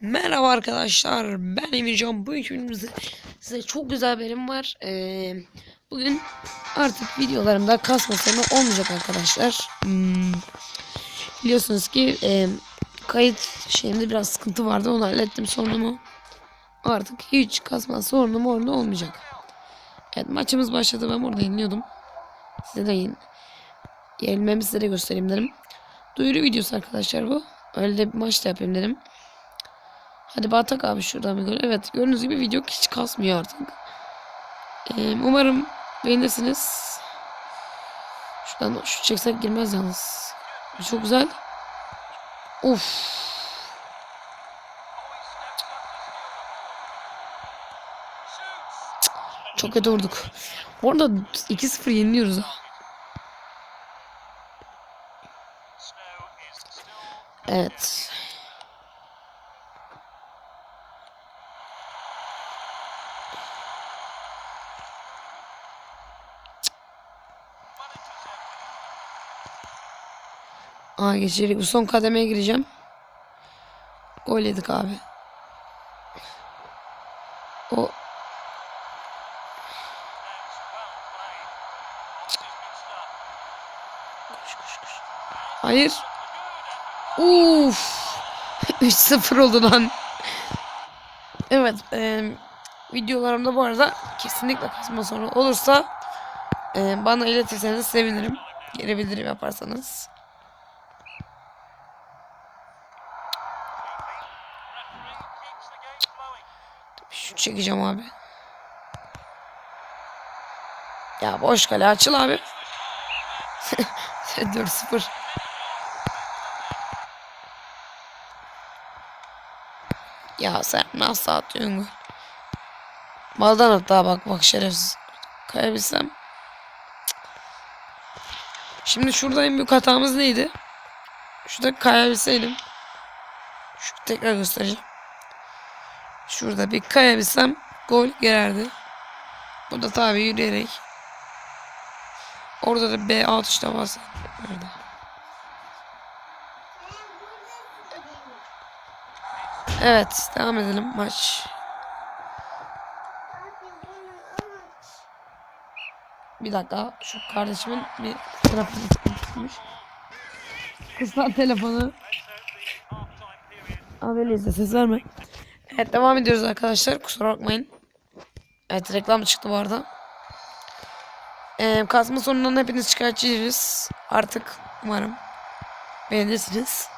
Merhaba arkadaşlar ben Emircan bu videomuzda size çok güzel haberim var. Ee, bugün artık videolarımda kasma sorunu olmayacak arkadaşlar. Hmm, biliyorsunuz ki e, kayıt şeyimde biraz sıkıntı vardı onu hallettim. Sorunumu artık hiç kasma sorunum orada olmayacak. Evet maçımız başladı. Ben burada yeniliyordum size de yen yenilmemi size de göstereyim dedim. Duyuru videosu arkadaşlar bu. Öyle de bir maç da yapayım dedim Hadi batak abi şuradan bir gol. Evet gördüğünüz gibi video hiç kasmıyor artık. Ee, umarım beğenirsiniz. Şuradan şu çeksek girmez yalnız. Çok güzel. Uf. Çok kötü vurduk. Bu arada 2-0 yeniliyoruz ha. Evet. Aa geçecek. Bu son kademeye gireceğim. Gol yedik abi. O Hayır. Uf. 3-0 oldu lan. Evet. E, videolarımda bu arada kesinlikle kasma sorunu olursa e, bana iletirseniz sevinirim. Geri yaparsanız. Şut çekeceğim abi. Ya boş kale açıl abi. 4-0. Ya sen nasıl atıyorsun gol? Maldan hatta bak bak şerefsiz. Kayabilsem. Şimdi şurada en büyük hatamız neydi? Şurada kayabilseydim. Şu tekrar göstereceğim. Şurada bir kayabilsem gol girerdi. Bu da tabii yürüyerek. Orada da B alt işte. Orada. Evet devam edelim maç. Bir dakika şu kardeşimin bir telefonu tutmuş. Kızlar telefonu. Abi izle ses verme. Evet devam ediyoruz arkadaşlar kusura bakmayın. Evet reklam çıktı bu arada. Ee, kasma sorunundan hepiniz şikayetçiyiz. Artık umarım beğenirsiniz.